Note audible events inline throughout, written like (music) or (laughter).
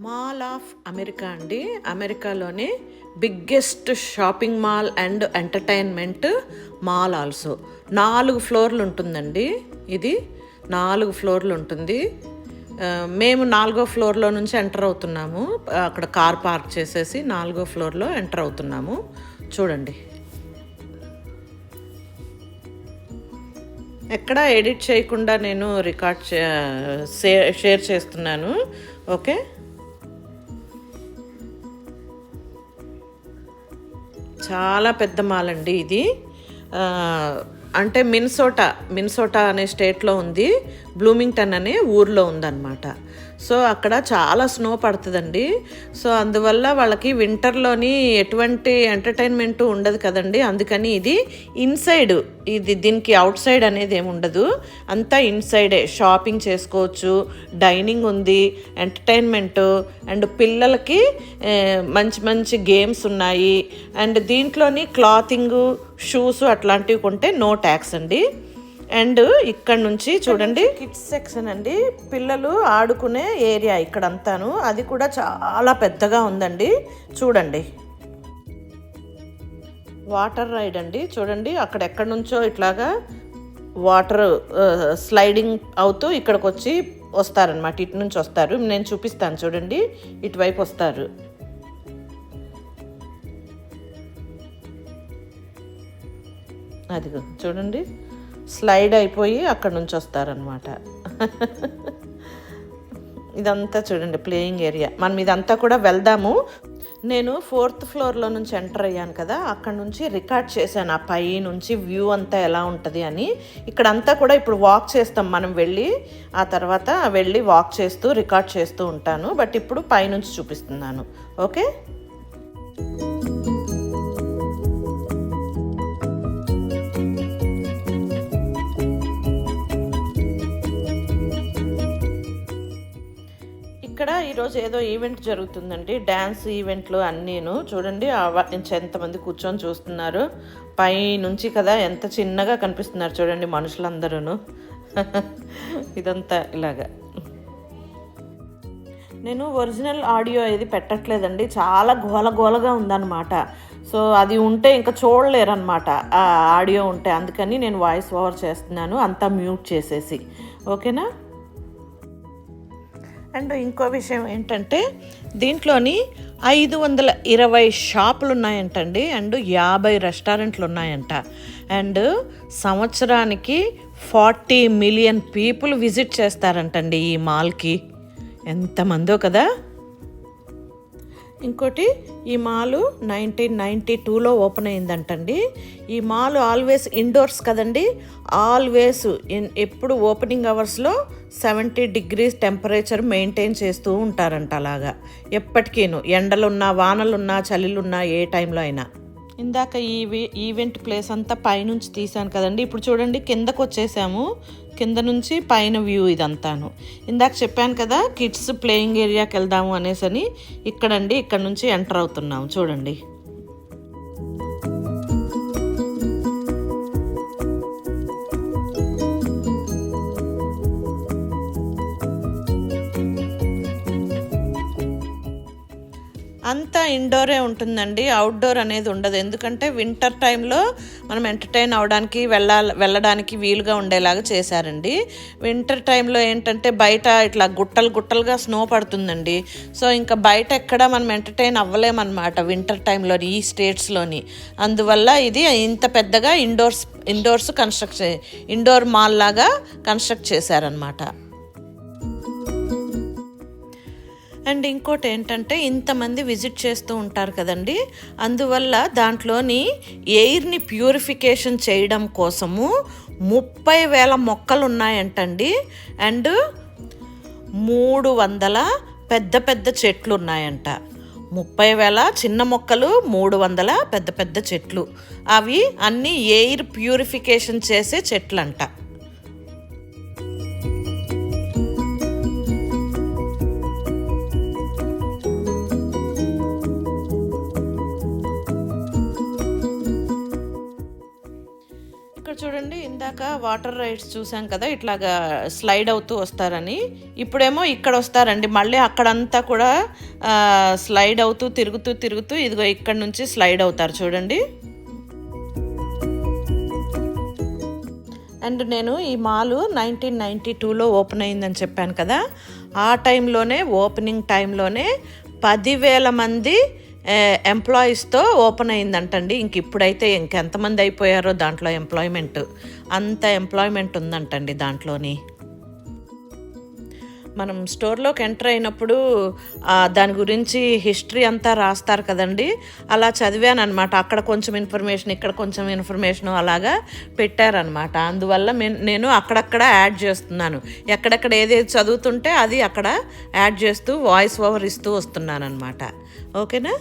Mall of America అండి. అమెరికాలోని biggest shopping mall and entertainment mall also. నాలుగు ఫ్లోర్లు ఉంటుందండి ఇది. నాలుగు ఫ్లోర్లు ఉంటుంది. మేము నాలుగో ఫ్లోర్లో నుంచి ఎంటర్ అవుతున్నాము. అక్కడ కార్ పార్క్ చేసేసి నాలుగో ఫ్లోర్లో ఎంటర్ అవుతున్నాము. చూడండి. ఎక్కడ ఎడిట్ చేయకుండా నేను రికార్డ్ చే- షేర్ చేస్తున్నాను. ఓకే? చాలా పెద్ద మాల్ అండి ఇది. అంటే మిన్సోటా మిన్సోటా అనే స్టేట్లో ఉంది. బ్లూమింగ్టన్ అనే ఊర్లో ఉందన్నమాట. సో అక్కడ చాలా స్నో పడుతుందండి. సో అందువల్ల వాళ్ళకి వింటర్లోని ఎటువంటి ఎంటర్టైన్మెంట్ ఉండదు కదండి. అందుకని ఇది ఇన్సైడ్ ఇది దీనికి అవుట్ సైడ్ అనేది ఏమి ఉండదు. అంతా ఇన్సైడే షాపింగ్ చేసుకోవచ్చు డైనింగ్ ఉంది ఎంటర్టైన్మెంట్ అండ్ పిల్లలకి మంచి మంచి గేమ్స్ ఉన్నాయి అండ్ దీంట్లోని క్లాతింగ్ షూస్ అట్లాంటివి కొంటే నో ట్యాక్స్ అండి. అండ్ ఇక్కడ నుంచి చూడండి. కిడ్స్ సెక్షన్ అండి. పిల్లలు ఆడుకునే ఏరియా ఇక్కడ అంతాను అది కూడా చాలా పెద్దగా ఉందండి. చూడండి. వాటర్ రైడ్ అండి. చూడండి అక్కడ ఎక్కడి నుంచో ఇట్లాగా వాటర్ స్లైడింగ్ అవుతూ ఇక్కడికి వచ్చి వస్తారనమాట ఇటు నుంచి వస్తారు. నేను చూపిస్తాను చూడండి. ఇటువైపు వస్తారు. అదిగో చూడండి. స్లైడ్ అయిపోయి అక్కడ నుంచి వస్తారనమాట ఇదంతా చూడండి ప్లేయింగ్ ఏరియా. మనం ఇదంతా కూడా వెళ్దాము. నేను ఫోర్త్ ఫ్లోర్లో నుంచి ఎంటర్ అయ్యాను కదా అక్కడ నుంచి రికార్డ్ చేశాను. ఆ పై నుంచి వ్యూ అంతా ఎలా ఉంటుంది అని. ఇక్కడ అంతా కూడా ఇప్పుడు వాక్ చేస్తాం మనం వెళ్ళి. ఆ తర్వాత వెళ్ళి వాక్ చేస్తూ రికార్డ్ చేస్తూ ఉంటాను. బట్ ఇప్పుడు పైనుంచి చూపిస్తున్నాను. ఓకే? ఇక్కడ ఈరోజు ఏదో ఈవెంట్ జరుగుతుందండి. డ్యాన్స్ ఈవెంట్లు అన్నీను. చూడండి వాటి నుంచి ఎంతమంది కూర్చొని చూస్తున్నారు. పై నుంచి కదా ఎంత చిన్నగా కనిపిస్తున్నారు చూడండి మనుషులందరూ (laughs) ఇదంతా ఇలాగా. నేను ఒరిజినల్ ఆడియో ఏది పెట్టట్లేదండి. చాలా గోల గోలగా ఉందన్నమాట. సో అది ఉంటే ఇంకా చూడలేరనమాట ఆ ఆడియో ఉంటే. అందుకని నేను వాయిస్ ఓవర్ చేస్తున్నాను. అంతా మ్యూట్ చేసేసి. ఓకేనా? అండ్ ఇంకో విషయం ఏంటంటే దీంట్లోని ఐదు వందల ఇరవై షాపులు ఉన్నాయంటండి అండ్ యాభై రెస్టారెంట్లు ఉన్నాయంట అండ్ సంవత్సరానికి ఫార్టీ మిలియన్ పీపుల్ విజిట్ చేస్తారంటండి ఈ మాల్కి. ఎంతమందో కదా? ఇంకోటి ఈ మాలు నైన్టీన్ నైంటీ టూలో ఓపెన్ అయిందంటండి. ఈ మాల్ ఆల్వేస్ ఇండోర్స్ కదండి. ఆల్వేస్ ఎప్పుడు ఓపెనింగ్ అవర్స్లో సెవెంటీ డిగ్రీస్ టెంపరేచర్ మెయింటైన్ చేస్తూ ఉంటారంట అలాగా. ఎప్పటికీను ఎండలున్నా వానలున్నా చలిలున్నా ఏ టైంలో అయినా. ఇందాక ఈ ఈవెంట్ ప్లేస్ అంతా పైనుంచి తీసాను కదండి. ఇప్పుడు చూడండి కిందకు వచ్చేసాము కింద నుంచి పైన వ్యూ ఇదంతాను. ఇందాక చెప్పాను కదా కిడ్స్ ప్లేయింగ్ ఏరియాకి వెళ్దాము అనేసని ఇక్కడండి ఇక్కడ నుంచి ఎంటర్ అవుతున్నాము. చూడండి. అంతా ఇండోరే ఉంటుందండి అవుట్డోర్ అనేది ఉండదు. ఎందుకంటే వింటర్ టైంలో మనం ఎంటర్టైన్ అవడానికి వెళ్ళాలి వెళ్ళడానికి వీలుగా ఉండేలాగా చేశారండి. వింటర్ టైంలో ఏంటంటే బయట ఇట్లా గుట్టలు గుట్టలుగా స్నో పడుతుందండి. సో ఇంకా బయట ఎక్కడ మనం ఎంటర్టైన్ అవ్వలేమన్నమాట వింటర్ టైంలోని ఈ స్టేట్స్లోని అందువల్ల ఇది ఇంత పెద్దగా ఇండోర్స్ ఇండోర్స్ కన్స్ట్రక్ట్ చే- ఇండోర్ మాల్ లాగా కన్స్ట్రక్ట్ చేశారనమాట అండ్ ఇంకోటి ఏంటంటే ఇంతమంది విజిట్ చేస్తూ ఉంటారు కదండి. అందువల్ల దాంట్లోని ఎయిర్ని ప్యూరిఫికేషన్ చేయడం కోసము ముప్పై వేల మొక్కలు ఉన్నాయంటండి. అండ్ మూడు వందల పెద్ద పెద్ద చెట్లు ఉన్నాయంట. ముప్పై వేల చిన్న మొక్కలు మూడు వందల పెద్ద పెద్ద చెట్లు. అవి అన్నీ ఎయిర్ ప్యూరిఫికేషన్ చేసే చెట్లంట. వాటర్ రైడ్స్ చూసాం కదా ఇట్లాగా స్లైడ్ అవుతూ వస్తారని. ఇప్పుడేమో ఇక్కడ వస్తారండి. మళ్ళీ అక్కడంతా కూడా స్లైడ్ అవుతూ తిరుగుతూ తిరుగుతూ ఇదిగో ఇక్కడ నుంచి స్లైడ్ అవుతారు చూడండి. అండ్ నేను ఈ మాల్ నైన్టీన్ నైంటీ టూలో ఓపెన్ అయిందని చెప్పాను కదా. ఆ టైంలోనే ఓపెనింగ్ టైంలోనే పదివేల మంది ఎంప్లాయీస్తో ఓపెన్ అయిందంటండి. ఇంక ఇప్పుడైతే ఇంకెంతమంది అయిపోయారో దాంట్లో ఎంప్లాయ్మెంట్ అంత ఎంప్లాయ్మెంట్ ఉందంటండి దాంట్లోని. మనం స్టోర్లోకి ఎంటర్ అయినప్పుడు దాని గురించి హిస్టరీ అంతా రాస్తారు కదండి. అలా చదివాను అనమాట అక్కడ కొంచెం ఇన్ఫర్మేషన్ ఇక్కడ కొంచెం ఇన్ఫర్మేషన్ అలాగా పెట్టారనమాట అందువల్ల నేను అక్కడక్కడ యాడ్ చేస్తున్నాను. ఎక్కడెక్కడ ఏదేది చదువుతుంటే అది అక్కడ యాడ్ చేస్తూ వాయిస్ ఓవర్ ఇస్తూ వస్తున్నాను అనమాట ఓకేనా?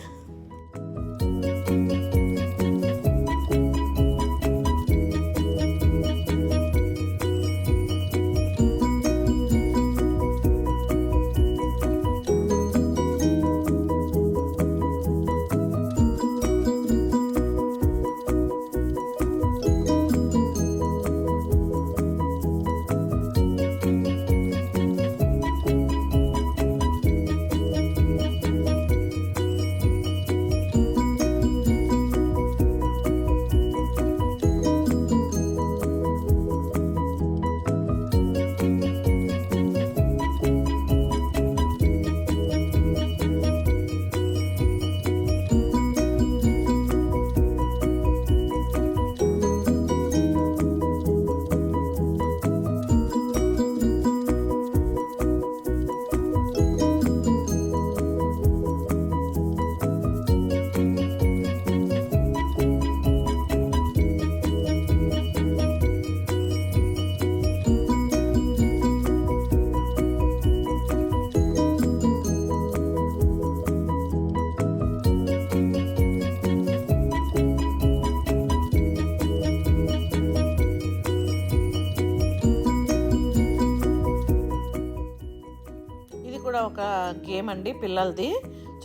గేమ్ అండి పిల్లలది.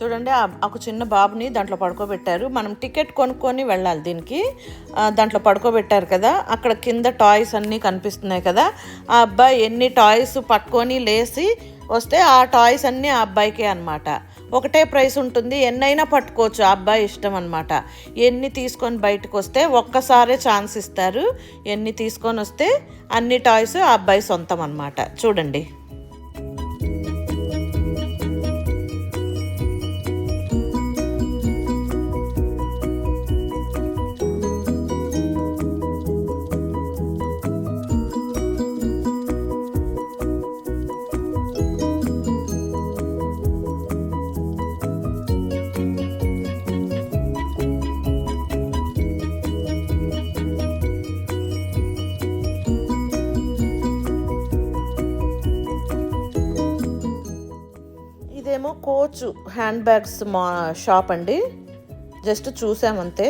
చూడండి ఒక చిన్న బాబుని దాంట్లో పడుకోబెట్టారు. మనం టికెట్ కొనుక్కొని వెళ్ళాలి దీనికి. దాంట్లో పడుకోబెట్టారు కదా. అక్కడ కింద టాయ్స్ అన్నీ కనిపిస్తున్నాయి కదా. ఆ అబ్బాయి ఎన్ని టాయ్స్ పట్టుకొని లేసి వస్తే ఆ టాయ్స్ అన్నీ ఆ అబ్బాయికే అనమాట ఒకటే ప్రైస్ ఉంటుంది. ఎన్నైనా పట్టుకోవచ్చు. ఆ అబ్బాయి ఇష్టం అనమాట ఎన్ని తీసుకొని బయటకు వస్తే ఒక్కసారే ఛాన్స్ ఇస్తారు. ఎన్ని తీసుకొని వస్తే అన్ని టాయ్స్ ఆ అబ్బాయి సొంతం అనమాట చూడండి. ఇదేమో కోచ్ హ్యాండ్ బ్యాగ్స్ మా షాప్ అండి. జస్ట్ చూసామంతే.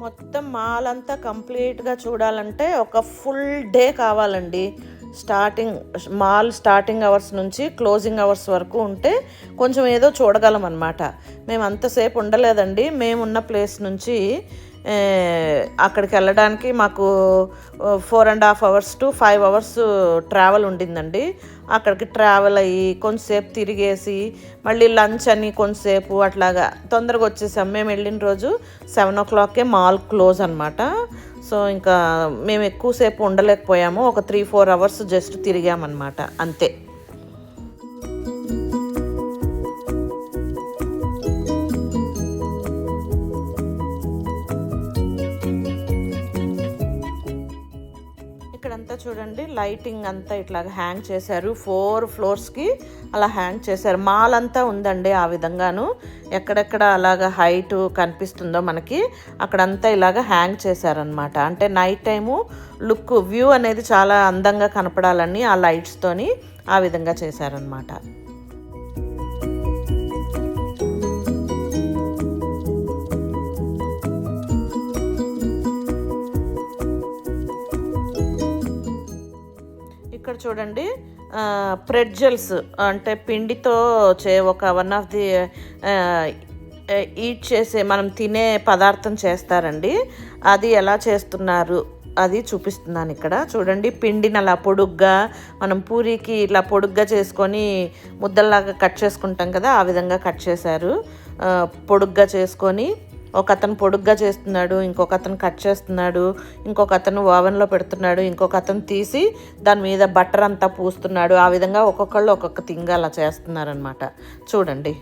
మొత్తం మాల్ అంతా కంప్లీట్గా చూడాలంటే ఒక ఫుల్ డే కావాలండి. స్టార్టింగ్ మాల్ స్టార్టింగ్ అవర్స్ నుంచి క్లోజింగ్ అవర్స్ వరకు ఉంటే కొంచెం ఏదో చూడగలం అనమాట మేము అంతసేపు ఉండలేదండి. మేము ఉన్న ప్లేస్ నుంచి అక్కడికి వెళ్ళడానికి మాకు four and half hours to five hours travel ఉండిందండి. అక్కడికి ట్రావెల్ అయ్యి కొంతసేపు తిరిగేసి మళ్ళీ లంచ్ అని కొంతసేపు అట్లాగా తొందరగా వచ్చేసాం. మేము వెళ్ళిన రోజు సెవెన్ ఓ క్లాక్కే మాల్ క్లోజ్ అనమాట సో ఇంకా మేము ఎక్కువసేపు ఉండలేకపోయాము. ఒక త్రీ ఫోర్ అవర్స్ జస్ట్ తిరిగామన్నమాట. అంతే. చూడండి లైటింగ్ అంతా ఇట్లా హ్యాంగ్ చేశారు. ఫోర్ ఫ్లోర్స్కి అలా హ్యాంగ్ చేశారు. మాల్ అంతా ఉందండి ఆ విధంగాను. ఎక్కడెక్కడ అలాగ హైట్ కనిపిస్తుందో మనకి అక్కడంతా ఇలాగ హ్యాంగ్ చేశారనమాట అంటే నైట్ టైము లుక్ వ్యూ అనేది చాలా అందంగా కనపడాలని ఆ లైట్స్తోని ఆ విధంగా చేశారనమాట ఇక్కడ చూడండి ప్రెడ్జల్స్ అంటే పిండితో చే ఒక వన్ ఆఫ్ ది ఈట్ చేసే మనం తినే పదార్థం చేస్తారండి. అది ఎలా చేస్తున్నారు? అది చూపిస్తున్నాను ఇక్కడ. చూడండి పిండిని అలా పొడుగ్గా మనం పూరికి ఇలా పొడుగ్గా చేసుకొని ముద్దల్లాగా కట్ చేసుకుంటాం కదా ఆ విధంగా కట్ చేశారు. పొడుగ్గా చేసుకొని ఒక అతను పొడుగ్గా చేస్తున్నాడు ఇంకొక అతను కట్ చేస్తున్నాడు ఇంకొక అతను ఓవెన్లో పెడుతున్నాడు ఇంకొక అతను తీసి దాని మీద బట్టర్ అంతా పూస్తున్నాడు. ఆ విధంగా ఒక్కొక్కళ్ళు ఒక్కొక్క థింగ్ అలా చేస్తున్నారనమాట చూడండి.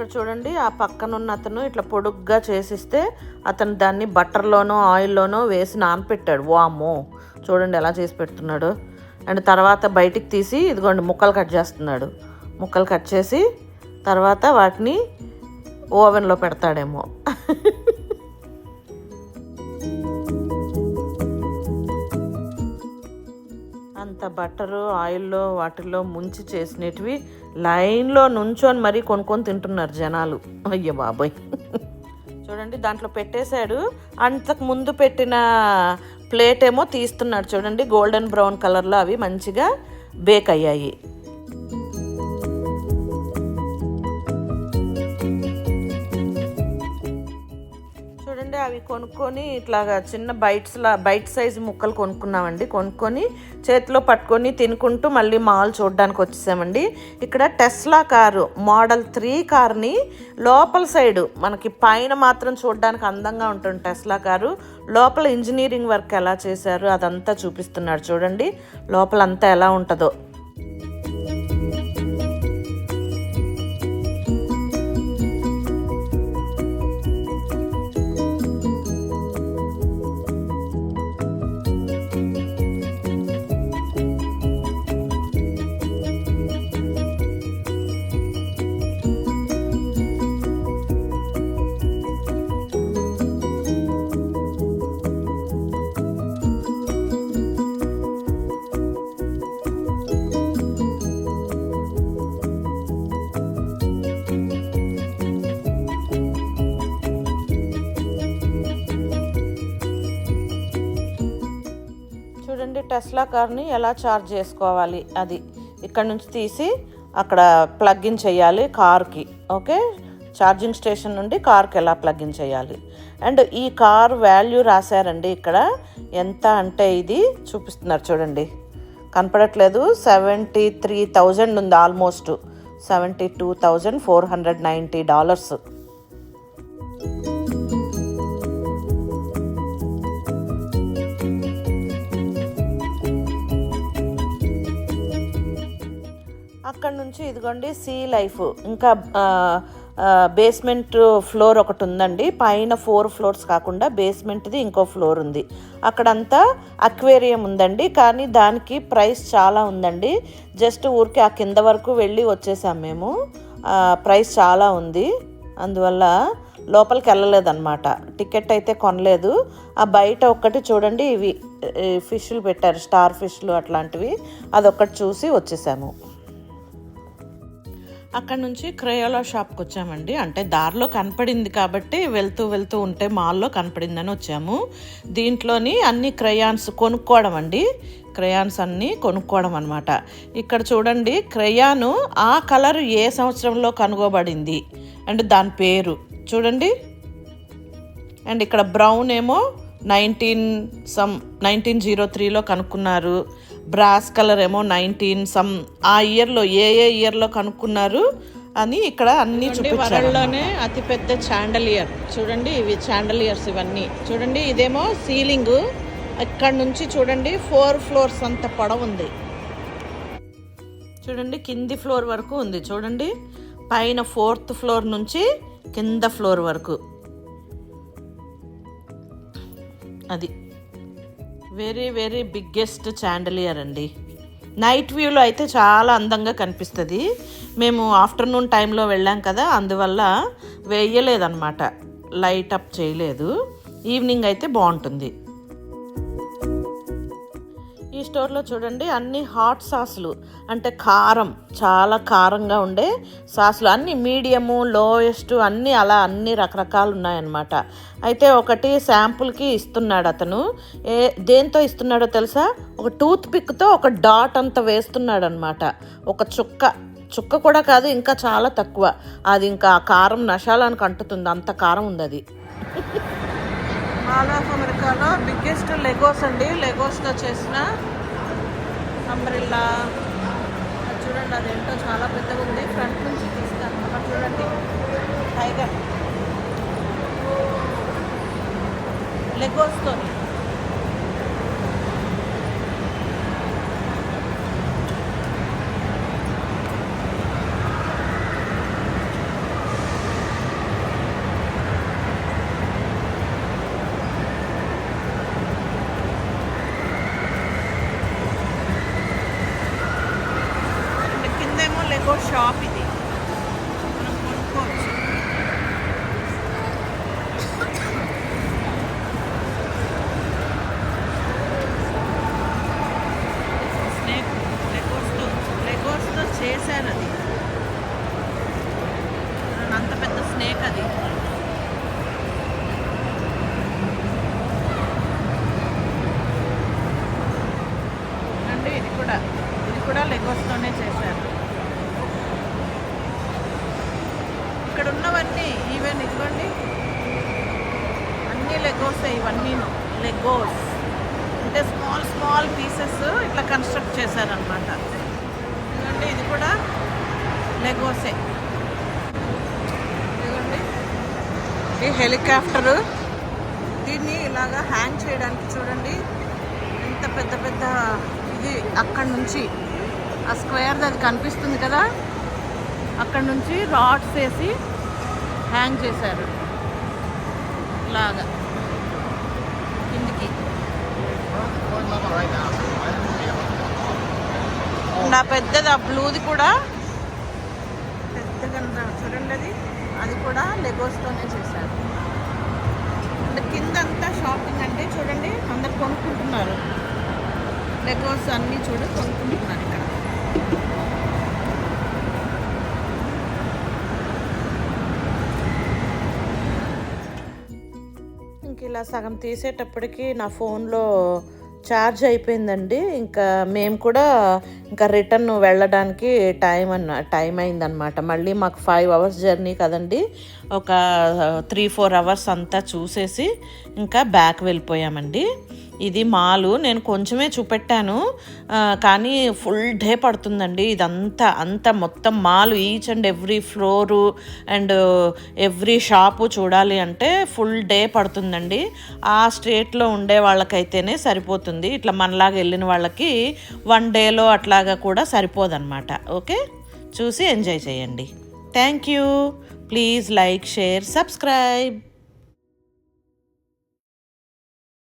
ఇక్కడ చూడండి ఆ పక్కన ఉన్న అతను ఇట్లా పొడుగ్గా చేసిస్తే అతను దాన్ని బటర్లోనో ఆయిల్లోనో వేసి నానపెట్టాడు. వాము చూడండి ఎలా చేసి పెడుతున్నాడు. అండ్ తర్వాత బయటికి తీసి ఇదిగోండి ముక్కలు కట్ చేస్తున్నాడు. ముక్కలు కట్ చేసి తర్వాత వాటిని ఓవెన్లో పెడతాడేమో. అంత బట్టరు ఆయిల్లో వాటిల్లో ముంచి చేసినటివి లైన్లో నుంచొని మరీ కొనుక్కొని తింటున్నారు జనాలు. అయ్య బాబోయ్. చూడండి దాంట్లో పెట్టేశాడు. అంతకు ముందు పెట్టిన ప్లేట్ ఏమో తీస్తున్నాడు. చూడండి గోల్డెన్ బ్రౌన్ కలర్లో అవి మంచిగా బేక్ అయ్యాయి. కొనుక్కొని ఇట్లాగా చిన్న బైట్స్ లా బైట్ సైజ్ ముక్కలు కొనుక్కున్నామండి. కొనుక్కొని చేతిలో పట్టుకొని తినుకుంటూ మళ్ళీ మాల్ చూడడానికి వచ్చేసామండి. ఇక్కడ టెస్లా కారు మోడల్ త్రీ కార్ని లోపల సైడు మనకి పైన మాత్రం చూడడానికి అందంగా ఉంటుంది టెస్లా కారు. లోపల ఇంజనీరింగ్ వర్క్ ఎలా చేశారు అదంతా చూపిస్తున్నాడు చూడండి. లోపల అంతా ఎలా ఉంటుందో. టెస్లా కార్ని ఎలా ఛార్జ్ చేసుకోవాలి అది ఇక్కడ నుంచి తీసి అక్కడ ప్లగ్ ఇన్ చేయాలి కార్కి ఓకే? ఛార్జింగ్ స్టేషన్ నుండి కార్కి ఎలా ప్లగ్ ఇన్ చేయాలి. అండ్ ఈ కార్ వాల్యూ రాశారండి ఇక్కడ. ఎంత అంటే ఇది చూపిస్తున్నారు చూడండి. కనపడట్లేదు. సెవెంటీ త్రీ థౌజండ్ ఉంది almost. Seventy two thousand four hundred ninety dollars. అక్కడ నుంచి ఇదిగోండి సీ లైఫ్. ఇంకా బేస్మెంట్ ఫ్లోర్ ఒకటి ఉందండి పైన ఫోర్ ఫ్లోర్స్ కాకుండా బేస్మెంట్ది ఇంకో ఫ్లోర్ ఉంది. అక్కడంతా అక్వేరియం ఉందండి. కానీ దానికి ప్రైస్ చాలా ఉందండి. జస్ట్ ఊరికి ఆ కింద వరకు వెళ్ళి వచ్చేసాం మేము. ప్రైస్ చాలా ఉంది. అందువల్ల లోపలికి వెళ్ళలేదన్నమాట టికెట్ అయితే కొనలేదు. ఆ బయట ఒక్కటి చూడండి ఇవి ఫిష్లు పెట్టారు స్టార్ ఫిష్లు అట్లాంటివి. అదొక్కటి చూసి వచ్చేసాము. అక్కడ నుంచి క్రయోలా షాప్కి వచ్చామండి అంటే దారిలో కనపడింది కాబట్టి వెళ్తూ వెళ్తూ ఉంటే మాల్లో కనపడిందని వచ్చాము. దీంట్లోని అన్ని క్రయాన్స్ కొనుక్కోవడం అండి. క్రయాన్స్ అన్నీ కొనుక్కోవడం అనమాట ఇక్కడ చూడండి క్రయాను ఆ కలర్ ఏ సంవత్సరంలో కనుగోబడింది? అండ్ దాని పేరు చూడండి. అండ్ ఇక్కడ బ్రౌన్ ఏమో నైన్టీన్ సమ్ నైన్టీన్ జీరో త్రీలో కనుక్కున్నారు. బ్రాస్ కలర్ ఏమో నైన్టీన్ సమ్ ఆ ఇయర్లో ఏ ఏ ఇయర్లో కనుక్కున్నారు అని ఇక్కడ అన్ని వరల్డ్లోనే అతిపెద్ద చాండలియర్. చూడండి ఇవి చాండలియర్స్ ఇవన్నీ. చూడండి ఇదేమో సీలింగ్. ఇక్కడ నుంచి చూడండి ఫోర్ ఫ్లోర్స్ అంత పొడవు ఉంది. చూడండి కింది ఫ్లోర్ వరకు ఉంది. చూడండి పైన ఫోర్త్ ఫ్లోర్ నుంచి కింద ఫ్లోర్ వరకు. అది. వెరీ వెరీ బిగ్గెస్ట్ చాండలియర్ అండి. నైట్ వ్యూలో అయితే చాలా అందంగా కనిపిస్తుంది. మేము ఆఫ్టర్నూన్ టైంలో వెళ్ళాం కదా అందువల్ల వేయలేదన్నమాట. లైట్ అప్ చేయలేదు. ఈవినింగ్ అయితే బాగుంటుంది. స్టోర్లో చూడండి అన్ని హాట్ సాసులు. అంటే కారం చాలా కారంగా ఉండే సాసులు. అన్ని మీడియము లోయెస్ట్ అన్నీ అలా అన్ని రకరకాలు ఉన్నాయన్నమాట. అయితే ఒకటి శాంపుల్కి ఇస్తున్నాడు అతను. ఏ దేంతో ఇస్తున్నాడో తెలుసా? ఒక టూత్ పిక్తో ఒక డాట్ అంత వేస్తున్నాడు అనమాట ఒక చుక్క. చుక్క కూడా కాదు ఇంకా చాలా తక్కువ. అది ఇంకా కారం నషాలానికి అంటుతుంది. అంత కారం ఉంది అది. ఆల్ ఆఫ్ అమెరికాలో బిగ్గెస్ట్ లెగోస్ అండి. లెగోస్తో చేసిన అంబ్రెల్లా అది చూడండి అదేంటో చాలా పెద్దగా ఉంది. ఫ్రంట్ నుంచి తీస్తాను అక్కడ చూడండి. టైగర్ లెగోస్తో అంటే కిందేమో లెగో షాప్ ఇది మనం కొనుక్కోవచ్చు స్నేక్ లెగోస్తో లెగోస్తో చేశారు అది చూడండి, అంత పెద్ద స్నేక్ అది అండి ఇది కూడా ఇది కూడా లెగోస్తోనే చేశారు ఇక్కడ ఉన్నవన్నీ ఈవెన్ ఇదిగోండి అన్నీ లెగోసే లెగోస్. అంటే స్మాల్ స్మాల్ పీసెస్ ఇట్లా కన్స్ట్రక్ట్ చేశారనమాట ఎందుకంటే ఇది కూడా లెగోసే. ఇదిగోండి ఈ హెలికాప్టరు దీన్ని ఇలాగా హ్యాంగ్ చేయడానికి చూడండి. ఎంత పెద్ద పెద్ద ఇది అక్కడ నుంచి ఆ స్క్వేర్ది అది కనిపిస్తుంది కదా? అక్కడ నుంచి రాడ్స్ వేసి హ్యాంగ్ చేశారు. ఇలాగా కిందికి నా పెద్దది ఆ బ్లూది కూడా పెద్దగా చూడండి అది. అది కూడా లెగోస్తోనే చేశారు. అంటే కిందంతా షాపింగ్ అంటే చూడండి అందరు కొనుక్కుంటున్నారు. లెగోస్ అన్నీ చూడు కొనుక్కుంటున్నారు ఇక్కడ. ఇంక ఇలా సగం తీసేటప్పటికి నా ఫోన్లో ఛార్జ్ అయిపోయిందండి. ఇంకా మేము కూడా ఇంకా రిటర్న్ వెళ్ళడానికి టైం అన్న టైం అయిందనమాట మళ్ళీ మాకు ఫైవ్ అవర్స్ జర్నీ కదండి. ఒక త్రీ ఫోర్ అవర్స్ అంతా చూసేసి ఇంకా బ్యాక్ వెళ్ళిపోయామండి. ఇది మాలు నేను కొంచెమే చూపెట్టాను. కానీ ఫుల్ డే పడుతుందండి. ఇదంతా అంత మొత్తం mall each and every floor and every shop చూడాలి అంటే ఫుల్ డే పడుతుందండి. ఆ స్టేట్లో ఉండే వాళ్ళకైతేనే సరిపోతుంది. ఇట్లా మనలాగా వెళ్ళిన వాళ్ళకి వన్ డేలో అట్లాగా కూడా సరిపోదన్నమాట. ఓకే? చూసి ఎంజాయ్ చేయండి. Thank you. Please like share subscribe.